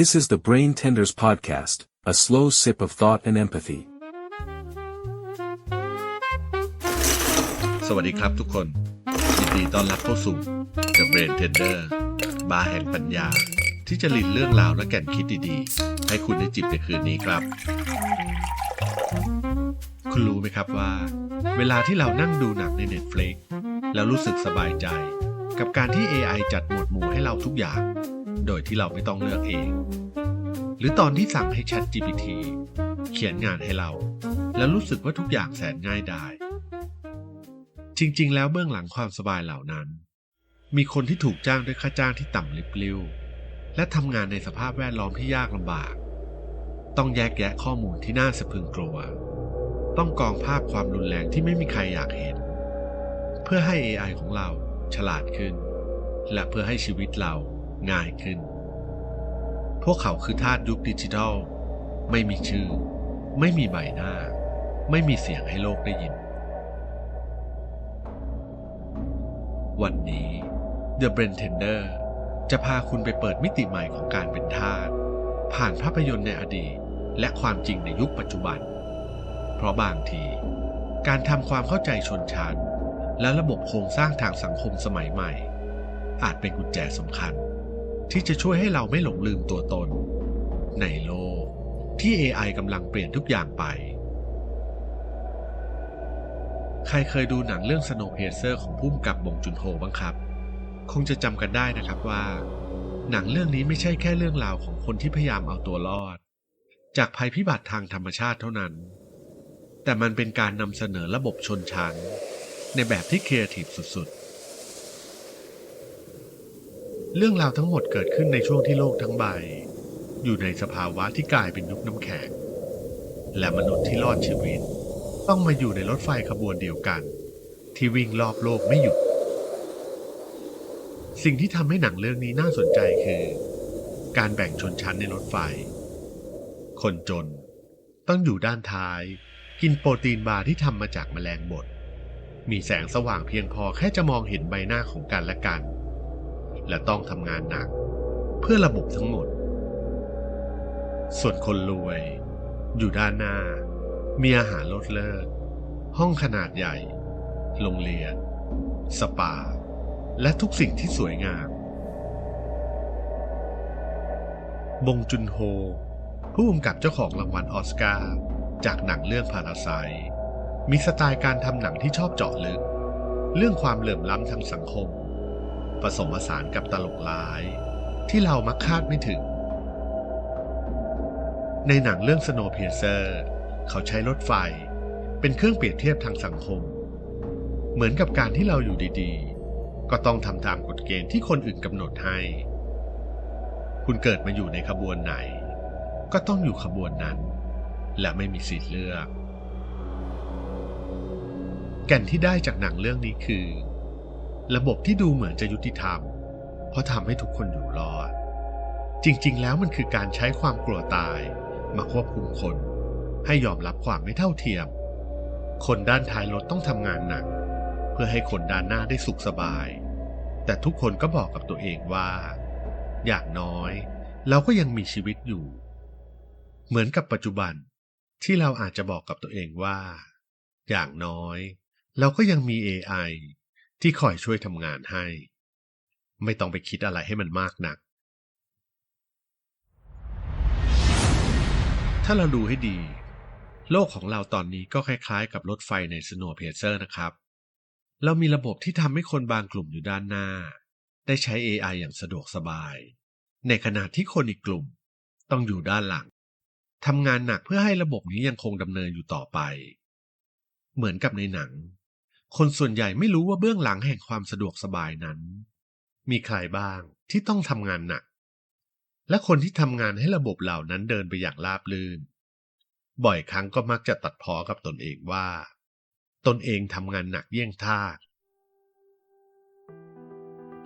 This is the Brain Tenders Podcast, a slow sip of thought and empathy. สวัสดีครับทุกคนยินดีต้อนรับเข้าสู่ The Brain Tender บาร์แห่งปัญญา ที่จะลินเรื่องราวและแก่นคิดดีๆ ให้คุณได้จิบในคืนนี้ครับ คุณรู้ไหมครับว่า เวลาที่เรานั่งดูหนังใน Netflix แล้วรู้สึกสบายใจ กับการที่ AI จัดหมวดหมู่ให้เราทุกอย่าง โดยที่เราไม่ต้องเลือกเอง หรือตอนที่สั่งให้ Chat GPT เขียนงานให้เรา แล้วรู้สึกว่าทุกอย่างแสนง่ายดาย จริงๆ แล้วเบื้องหลังความสบายเหล่านั้น มีคนที่ถูกจ้างด้วยค่าจ้างที่ต่ำลิบลิ่วและทำงานในสภาพแวดล้อมที่ยากลำบาก ต้องแยกแยะข้อมูลที่น่าสะพรึงกลัว ต้องกองภาพความรุนแรงที่ไม่มีใครอยากเห็น เพื่อให้ AI ของเราฉลาดขึ้น และเพื่อให้ชีวิตเรา ง่ายขึ้น พวกเขาคือทาสยุคดิจิทัล ไม่มีชื่อ ไม่มีใบหน้า ไม่มีเสียงให้โลกได้ยิน วันนี้ The b r a n t e n d e r จะพาคุณไปเปิดมิติใหม่ของการเป็นทาสผ่านภาพยนตร์ในอดีต และความจริงในยุคปัจจุบัน เพราะบางที การทำความเข้าใจชนชั้นและระบบโครงสร้างทางสังคมสมัยใหม่ อาจเป็นกุญแจสำคัญ ที่จะช่วยให้เราไม่หลงลืมตัวตน ในโลกที่ AI กำลังเปลี่ยนทุกอย่างไป ใครเคยดูหนังเรื่อง Snowpiercer ของพุ่มกับบงจุนโฮบ้างครับ คงจะจำกันได้นะครับว่า หนังเรื่องนี้ไม่ใช่แค่เรื่องราวของคนที่พยายามเอาตัวรอด จากภัยพิบัติทางธรรมชาติเท่านั้น แต่มันเป็นการนำเสนอระบบชนชั้น ในแบบที่ครีเอทีฟสุดๆ เรื่องราวทั้งหมดเกิดขึ้นในช่วงที่โลกทั้งใบ อยู่ในสภาวะที่กลายเป็นยุคน้ำแข็ง และมนุษย์ที่รอดชีวิต ต้องมาอยู่ในรถไฟขบวนเดียวกัน ที่วิ่งรอบโลกไม่หยุด สิ่งที่ทำให้หนังเรื่องนี้น่าสนใจคือ การแบ่งชนชั้นในรถไฟ คนจนต้องอยู่ด้านท้าย กินโปรตีนบาร์ที่ทำมาจากแมลงบดมีแสงสว่างเพียงพอแค่จะมองเห็นใบหน้าของกันและกัน และต้องทำงานหนัก เพื่อระบบทั้งหมด ส่วนคนรวย อยู่ด้านหน้า มีอาหารลดเลิศ ห้องขนาดใหญ่ โรงเรียน สปา และทุกสิ่งที่สวยงาม บงจุนโฮ ผู้กำกับเจ้าของรางวัลออสการ์จากหนังเรื่องพาราไซมีสไตล์การทำหนังที่ชอบเจาะลึก เรื่องความเหลื่อมล้ำทางสังคม ผสมผสานกับตลกร้าย ที่เรามักคาดไม่ถึง ในหนังเรื่อง Snowpiercer เขาใช้รถไฟ เป็นเครื่องเปรียบเทียบทางสังคม เหมือนกับการที่เราอยู่ดีๆ ก็ต้องทำตามกฎเกณฑ์ที่คนอื่นกำหนดให้ คุณเกิดมาอยู่ในขบวนไหน ก็ต้องอยู่ขบวนนั้น และไม่มีสิทธิ์เลือกแก่นที่ได้จากหนังเรื่องนี้คือ ระบบที่ดูเหมือนจะยุติธรรม เพราะทำให้ทุกคนอยู่รอด จริงๆ แล้วมันคือการใช้ความกลัวตาย มาควบคุมคน ให้ยอมรับความไม่เท่าเทียม คนด้านท้ายรถต้องทำงานหนัก เพื่อให้คนด้านหน้าได้สุขสบาย แต่ทุกคนก็บอกกับตัวเองว่า อย่างน้อย เราก็ยังมีชีวิตอยู่ เหมือนกับปัจจุบันที่เราอาจจะบอกกับตัวเองว่า อย่างน้อย เราก็ยังมี AI ที่คอยช่วยทำงานให้ ไม่ต้องไปคิดอะไรให้มันมากนัก ถ้าเราดูให้ดี โลกของเราตอนนี้ก็คล้ายๆ กับรถไฟใน Snowpiercer นะครับ เรามีระบบที่ทำให้คนบางกลุ่มอยู่ด้านหน้า ได้ใช้ AI อย่างสะดวกสบาย ในขณะที่คนอีกกลุ่มต้องอยู่ด้านหลังทำงานหนักเพื่อให้ระบบนี้ยังคงดำเนินอยู่ต่อไป เหมือนกับในหนัง คนส่วนใหญ่ไม่รู้ว่าเบื้องหลังแห่งความสะดวกสบายนั้น มีใครบ้างที่ต้องทำงานหนัก และคนที่ทำงานให้ระบบเหล่านั้นเดินไปอย่างราบรื่น บ่อยครั้งก็มักจะตัดพ้อกับตนเองว่า ตนเองทำงานหนักเยี่ยงทาส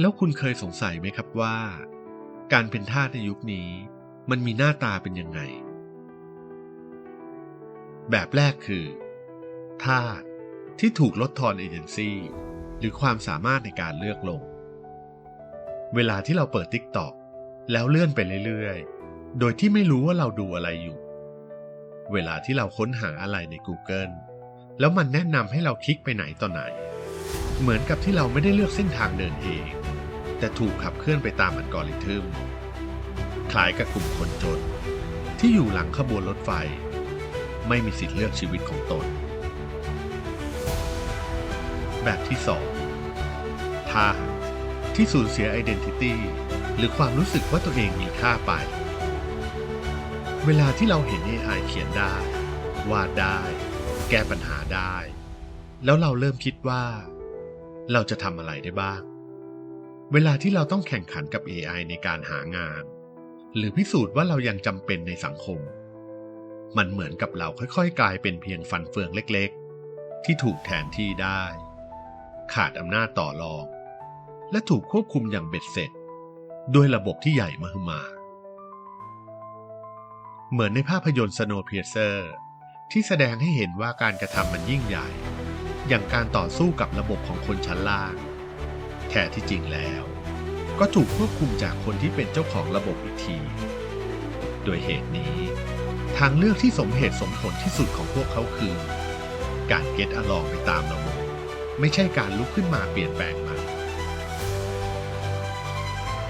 แล้วคุณเคยสงสัยไหมครับว่า การเป็นทาสในยุคนี้ มันมีหน้าตาเป็นยังไง แบบแรกคือทาส ที่ถูกลดทอนเอเจนซี่หรือความสามารถในการเลือกลง เวลาที่เราเปิด TikTok แล้วเลื่อนไปเรื่อยๆ โดยที่ไม่รู้ว่าเราดูอะไรอยู่ เวลาที่เราค้นหาอะไรใน Google แล้วมันแนะนำให้เราคลิกไปไหนต่อไหน เหมือนกับที่เราไม่ได้เลือกเส้นทางเดินเอง แต่ถูกขับเคลื่อนไปตามอัลกอริทึม คล้ายกับกลุ่มคนจน ที่อยู่หลังขบวนรถไฟ ไม่มีสิทธิ์เลือกชีวิตของตน แบบที่สองท่าที่สูญเสียไอดีนิตี้หรือความรู้สึกว่าตัวเองมีค่าไป เวลาที่เราเห็น AI เขียนได้ วาดได้ แก้ปัญหาได้ แล้วเราเริ่มคิดว่า เราจะทำอะไรได้บ้าง เวลาที่เราต้องแข่งขันกับ AI ในการหางาน หรือพิสูจน์ว่าเรายังจำเป็นในสังคม มันเหมือนกับเราค่อยๆ กลายเป็นเพียงฟันเฟืองเล็ก ๆ ที่ถูกแทนที่ได้ ขาดอำนาจต่อรอง และถูกควบคุมอย่างเบ็ดเสร็จ ด้วยระบบที่ใหญ่มหึมา เหมือนในภาพยนตร์ Snowpiercer ที่แสดงให้เห็นว่าการกระทำมันยิ่งใหญ่ อย่างการต่อสู้กับระบบของคนชั้นล่างแท้ที่จริงแล้ว ก็ถูกควบคุมจากคนที่เป็นเจ้าของระบบอีกที โดยเหตุนี้ ทางเลือกที่สมเหตุสมผลที่สุดของพวกเขาคือ การเก็ตอลองไปตามระบบ ไม่ใช่การลุกขึ้นมาเปลี่ยนแปลงมัน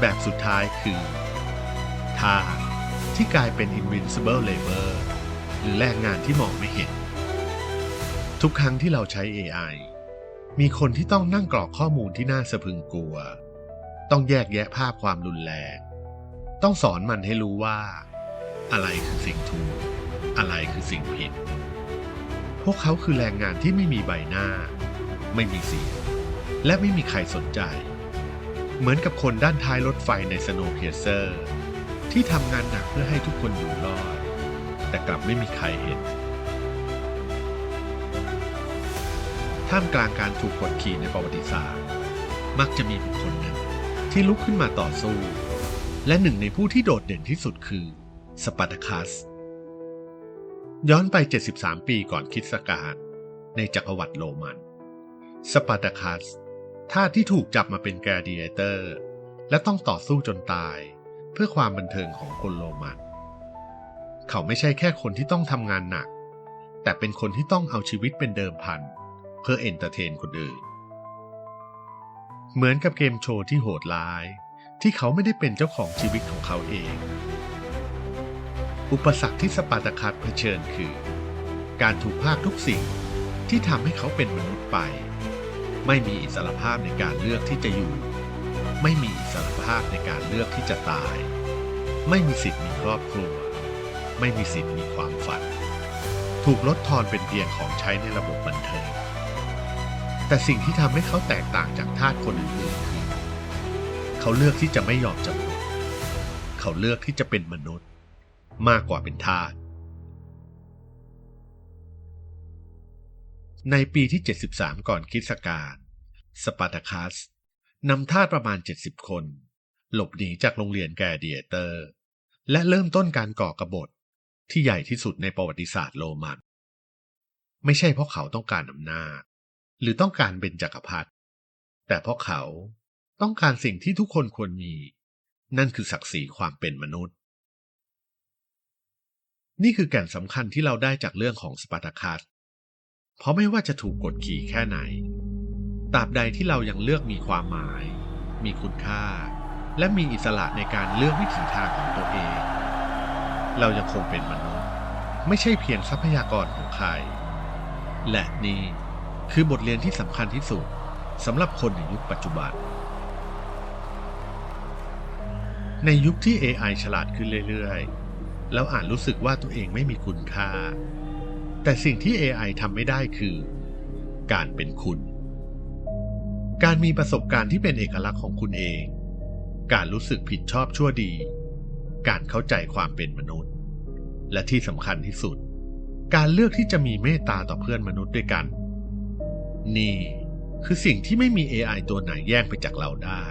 แบบสุดท้ายคือทาที่กลายเป็น invincible labor หรือแรงงานที่มองไม่เห็น ทุกครั้งที่เราใช้ AI มีคนที่ต้องนั่งกรอกข้อมูลที่น่าสะพึงกลัว ต้องแยกแยะภาพความรุนแรง ต้องสอนมันให้รู้ว่า อะไรคือสิ่งถูก อะไรคือสิ่งผิด พวกเขาคือแรงงานที่ไม่มีใบหน้า ไม่มีเสียง และไม่มีใครสนใจ เหมือนกับคนด้านท้ายรถไฟใน Snowpiercer ที่ทำงานหนักเพื่อให้ทุกคนอยู่รอด แต่กลับไม่มีใครเห็น ท่ามกลางการถูกกดขี่ในประวัติศาสตร์ มักจะมีบุคคลหนึ่งที่ลุกขึ้นมาต่อสู้ และหนึ่งในผู้ที่โดดเด่นที่สุดคือสปาร์ตาคัสย้อนไป 73 ปีก่อนคริสตกาลในจักรวรรดิโรมัน สปาร์ตาคัสทาสที่ถูกจับมาเป็นแกรดิเอเตอร์ และต้องต่อสู้จนตาย เพื่อความบันเทิงของคนโรมัน เขาไม่ใช่แค่คนที่ต้องทำงานหนัก แต่เป็นคนที่ต้องเอาชีวิตเป็นเดิมพัน เพื่อเอนเตอร์เทนคนอื่น เหมือนกับเกมโชว์ที่โหดร้าย ที่เขาไม่ได้เป็นเจ้าของชีวิตของเขาเอง อุปสรรคที่สปาร์ตาคัสเผชิญคือ การถูกภาคทุกสิ่งที่ทำให้เขาเป็นมนุษย์ไป ไม่มีอิสรภาพในการเลือกที่จะอยู่ ไม่มีอิสรภาพในการเลือกที่จะตาย ไม่มีสิทธิ์มีครอบครัว ไม่มีสิทธิ์มีความฝัน ถูกลดทอนเป็นเพียงของใช้ในระบบบันเทิงแต่สิ่งที่ทำให้เขาแตกต่างจากทาสคนอื่นๆคือเขาเลือกที่จะไม่ยอมจำนนเขาเลือกที่จะเป็นมนุษย์ มากกว่าเป็นทาส ในปีที่ 73 ก่อนคริสตกาลสปาร์ตาคัสนำทาสประมาณ 70 คน หลบหนีจากโรงเรียนแกเดียเตอร์ และเริ่มต้นการก่อกรบฏที่ใหญ่ที่สุดในประวัติศาสตร์โรมัน ไม่ใช่เพราะเขาต้องการอำนาจ หรือต้องการเป็นจักรพรรดิแต่เพราะเขาต้องการสิ่งที่ทุกคนควรมี นั่นคือศักดิ์ศรีความเป็นมนุษย์ นี่คือแก่นสำคัญที่เราได้จากเรื่องของสปาร์ตาคัส เพราะไม่ว่าจะถูกกดขี่แค่ไหนตราบใดที่เรายังเลือกมีความหมาย มีคุณค่า และมีอิสระในการเลือกวิถีทางของตัวเอง เรายังคงเป็นมนุษย์ ไม่ใช่เพียงทรัพยากรของใคร และนี่คือบทเรียนที่สำคัญที่สุดสำหรับคนในยุคปัจจุบัน ในยุคที่ AI ฉลาดขึ้นเรื่อยๆแล้วอาจรู้สึกว่าตัวเองไม่มีคุณค่า แต่สิ่งที่ AI ทำไม่ได้คือ การเป็นคุณ การมีประสบการณ์ที่เป็นเอกลักษณ์ของคุณเอง การรู้สึกผิดชอบชั่วดี การเข้าใจความเป็นมนุษย์ และที่สำคัญที่สุด การเลือกที่จะมีเมตตาต่อเพื่อนมนุษย์ด้วยกัน นี่คือสิ่งที่ไม่มี AI ตัวไหนแย่งไปจากเราได้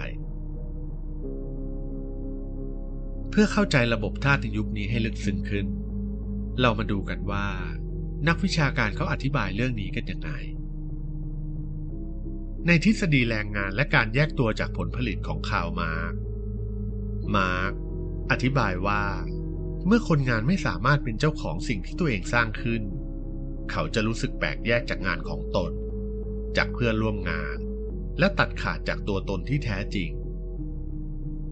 เพื่อเข้าใจระบบธาตุในยุคนี้ให้ลึกซึ้งขึ้น เรามาดูกันว่า นักวิชาการเขาอธิบายเรื่องนี้กันยังไง ในทฤษฎีแรงงานและการแยกตัวจากผลผลิตของคาวมาร์กมาร์กอธิบายว่า เมื่อคนงานไม่สามารถเป็นเจ้าของสิ่งที่ตัวเองสร้างขึ้น เขาจะรู้สึกแปลกแยกจากงานของตน จากเพื่อนร่วมงาน และตัดขาดจากตัวตนที่แท้จริง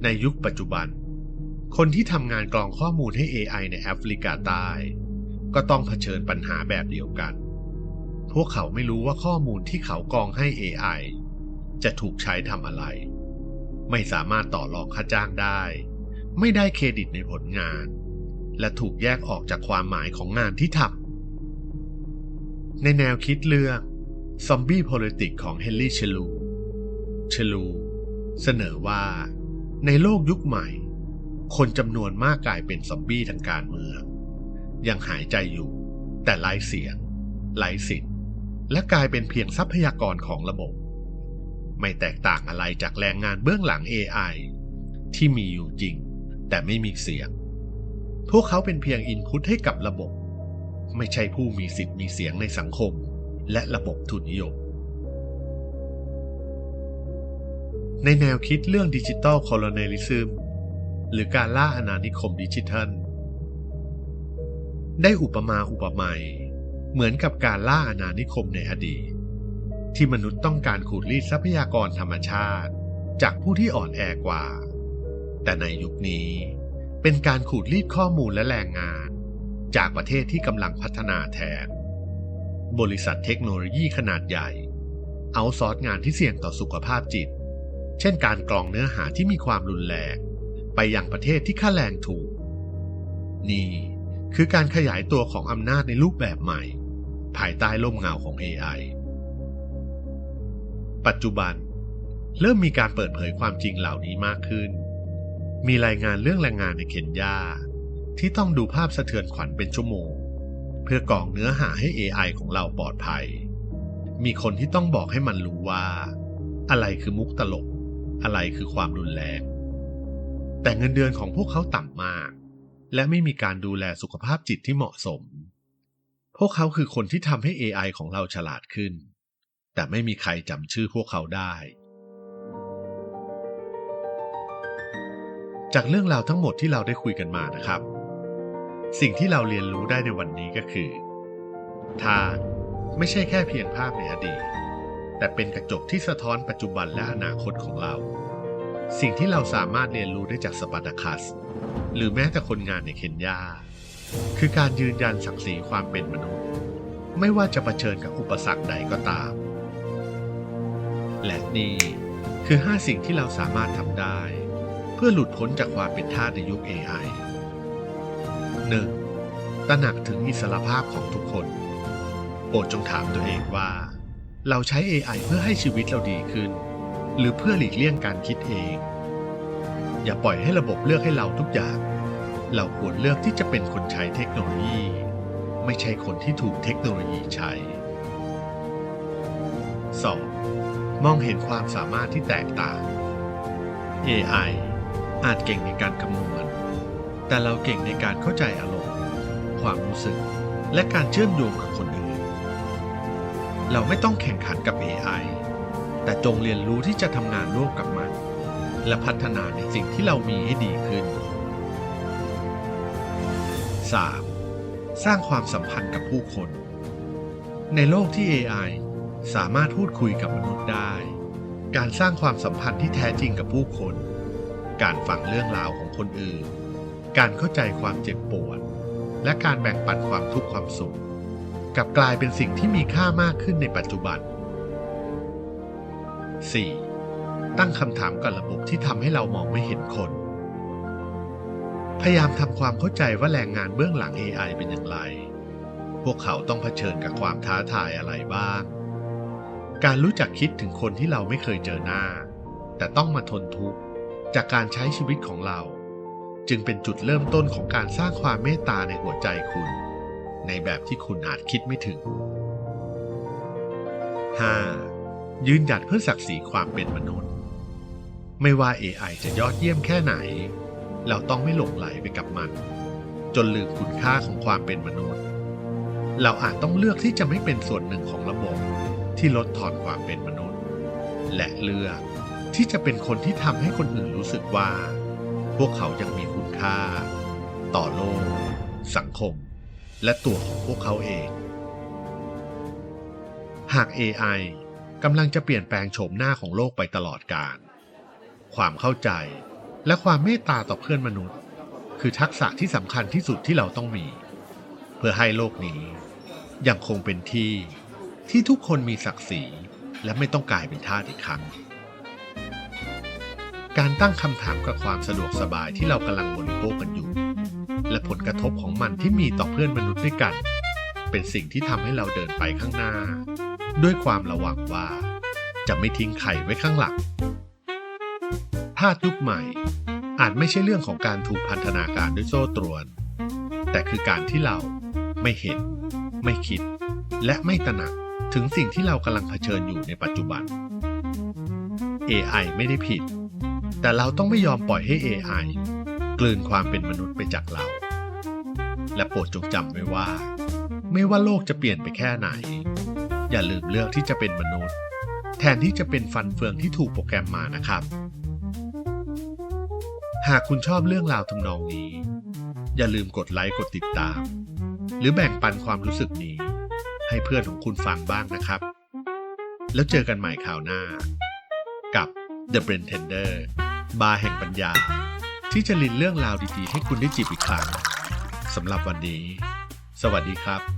ในยุคปัจจุบัน คนที่ทำงานกรองข้อมูลให้ AI ในแอฟริกาใต้ ก็ต้องเผชิญปัญหาแบบเดียวกัน พวกเขาไม่รู้ว่าข้อมูลที่เขากองให้ AI จะถูกใช้ทำอะไร ไม่สามารถต่อรองค่าจ้างได้ ไม่ได้เครดิตในผลงาน และถูกแยกออกจากความหมายของงานที่ทำในแนวคิดเรื่อง Zombie Politics ของเฮนรี่เชลู เชลู เสนอว่า ในโลกยุคใหม่ คนจำนวนมากกลายเป็นซอมบี้ทางการเมือง ยังหายใจอยู่ แต่ไร้เสียงไร้สิทธิ์และกลายเป็นเพียงทรัพยากรของระบบ ไม่แตกต่างอะไรจากแรงงานเบื้องหลัง AI ที่มีอยู่จริง แต่ไม่มีเสียง พวกเขาเป็นเพียงอินพุตให้กับระบบ ไม่ใช่ผู้มีสิทธิ์มีเสียงในสังคม และระบบทุนนิยม ในแนวคิดเรื่องดิจิตอลคโลเนลิซึมหรือการล่าอาณานิคมดิจิทัล ได้อุปมาอุปไมยเหมือนกับการล่าอาณานิคมในอดีต ที่มนุษย์ต้องการขูดรีดทรัพยากรธรรมชาติ จากผู้ที่อ่อนแอกว่า แต่ในยุคนี้ เป็นการขูดรีดข้อมูลและแรงงาน จากประเทศที่กำลังพัฒนาแทน บริษัทเทคโนโลยีขนาดใหญ่ เอาซอสงานที่เสี่ยงต่อสุขภาพจิต เช่นการกรองเนื้อหาที่มีความรุนแรงไปยังประเทศที่ค่าแรงถูก นี่ คือการขยายตัวของอำนาจในรูปแบบใหม่ ภายใต้ร่มเงาของ AI ปัจจุบัน เริ่มมีการเปิดเผยความจริงเหล่านี้มากขึ้น มีรายงานเรื่องแรงงานในเคนยาที่ต้องดูภาพสะเทือนขวัญเป็นชั่วโมง เพื่อกรองเนื้อหาให้ AI ของเราปลอดภัย มีคนที่ต้องบอกให้มันรู้ว่า อะไรคือมุกตลก อะไรคือความรุนแรง แต่เงินเดือนของพวกเขาต่ำมาก และไม่มีการดูแลสุขภาพจิตที่เหมาะสม พวกเขาคือคนที่ทำให้ AI ของเราฉลาดขึ้น แต่ไม่มีใครจำชื่อพวกเขาได้ จากเรื่องราวทั้งหมดที่เราได้คุยกันมานะครับ สิ่งที่เราเรียนรู้ได้ในวันนี้ก็คือ ทางไม่ใช่แค่เพียงภาพในอดีต แต่เป็นกระจกที่สะท้อนปัจจุบันและอนาคตของเรา สิ่งที่เราสามารถเรียนรู้ได้จากสปาร์ตาคัส หรือแม้แต่คนงานในเคนยา คือการยืนยันศักดิ์ศรีความเป็นมนุษย์ ไม่ว่าจะะเผชิญกับอุปสรรคใดก็ตาม และนี่คือ 5 สิ่งที่เราสามารถทำได้ เพื่อหลุดพ้นจากความเป็นทาสในยุค AI 1. ตระหนักถึงอิสรภาพของทุกคน โปรดจงถามตัวเองว่า เราใช้ AI เพื่อให้ชีวิตเราดีขึ้น หรือเพื่อหลีกเลี่ยงการคิดเอง อย่าปล่อยให้ระบบเลือกให้เราทุกอย่าง เราควรเลือกที่จะเป็นคนใช้เทคโนโลยี ไม่ใช่คนที่ถูกเทคโนโลยีใช้ 2. มองเห็นความสามารถที่แตกต่าง AI อาจเก่งในการคำนวณ แต่เราเก่งในการเข้าใจอารมณ์ ความรู้สึก และการเชื่อมโยงกับคนอื่น เราไม่ต้องแข่งขันกับ AI แต่จงเรียนรู้ที่จะทำงานร่วมกับมัน และพัฒนาในสิ่งที่เรามีให้ดีขึ้น 3. สร้างความสัมพันธ์กับผู้คน ในโลกที่ AI สามารถพูดคุยกับมนุษย์ได้ การสร้างความสัมพันธ์ที่แท้จริงกับผู้คน การฟังเรื่องราวของคนอื่น การเข้าใจความเจ็บปวด และการแบ่งปันความทุกข์ความสุข กลับกลายเป็นสิ่งที่มีค่ามากขึ้นในปัจจุบัน 4. ตั้งคำถามกับระบบที่ทำให้เรามองไม่เห็นคน พยายามทำความเข้าใจว่าแรงงานเบื้องหลัง AI เป็นอย่างไร พวกเขาต้องเผชิญกับความท้าทายอะไรบ้าง การรู้จักคิดถึงคนที่เราไม่เคยเจอหน้า แต่ต้องมาทนทุกข์จากการใช้ชีวิตของเรา จึงเป็นจุดเริ่มต้นของการสร้างความเมตตาในหัวใจคุณ ในแบบที่คุณอาจคิดไม่ถึง 5. ยืนหยัดเพื่อศักดิ์ศรีความเป็นมนุษย์ ไม่ว่า AI จะยอดเยี่ยมแค่ไหน เราต้องไม่หลงไหลไปกับมัน จนลืมคุณค่าของความเป็นมนุษย์ เราอาจต้องเลือกที่จะไม่เป็นส่วนหนึ่งของระบบที่ลดทอนความเป็นมนุษย์ และเลือกที่จะเป็นคนที่ทำให้คนอื่นรู้สึกว่า พวกเขายังมีคุณค่า ต่อโลก สังคม และตัวของพวกเขาเอง หาก AI กำลังจะเปลี่ยนแปลงโฉมหน้าของโลกไปตลอดกาล ความเข้าใจ และความเมตตาต่อเพื่อนมนุษย์ คือทักษะที่สำคัญที่สุดที่เราต้องมี เพื่อให้โลกนี้ยังคงเป็นที่ที่ทุกคนมีศักดิ์ศรีและไม่ต้องกลายเป็นทาสอีกครั้ง การตั้งคำถามกับความสะดวกสบายที่เรากำลังบริโภคกันอยู่ และผลกระทบของมันที่มีต่อเพื่อนมนุษย์ด้วยกัน เป็นสิ่งที่ทำให้เราเดินไปข้างหน้า ด้วยความระวังว่าจะไม่ทิ้งใครไว้ข้างหลัง ทาสยุคใหม่ อาจไม่ใช่เรื่องของการถูกพันธนาการด้วยโซ่ตรวน แต่คือการที่เราไม่เห็น ไม่คิด และไม่ตระหนักถึงสิ่งที่เรากำลังเผชิญอยู่ในปัจจุบัน AI ไม่ได้ผิด แต่เราต้องไม่ยอมปล่อยให้ AI กลืนความเป็นมนุษย์ไปจากเรา และโปรดจงจำไว้ว่า ไม่ว่าโลกจะเปลี่ยนไปแค่ไหน อย่าลืมเลือกที่จะเป็นมนุษย์ แทนที่จะเป็นฟันเฟืองที่ถูกโปรแกรมมานะครับ หากคุณชอบเรื่องราวทำนองนี้ อย่าลืมกดไลค์กดติดตาม หรือแบ่งปันความรู้สึกนี้ ให้เพื่อนของคุณฟังบ้างนะครับ แล้วเจอกันใหม่ข่าวหน้า กับ The b r a n Tender บาร์แห่งปัญญา ที่จะลินเรื่องราวดีๆ ให้คุณได้จิบอีกครั้งสำหรับวันนี้ สวัสดีครับ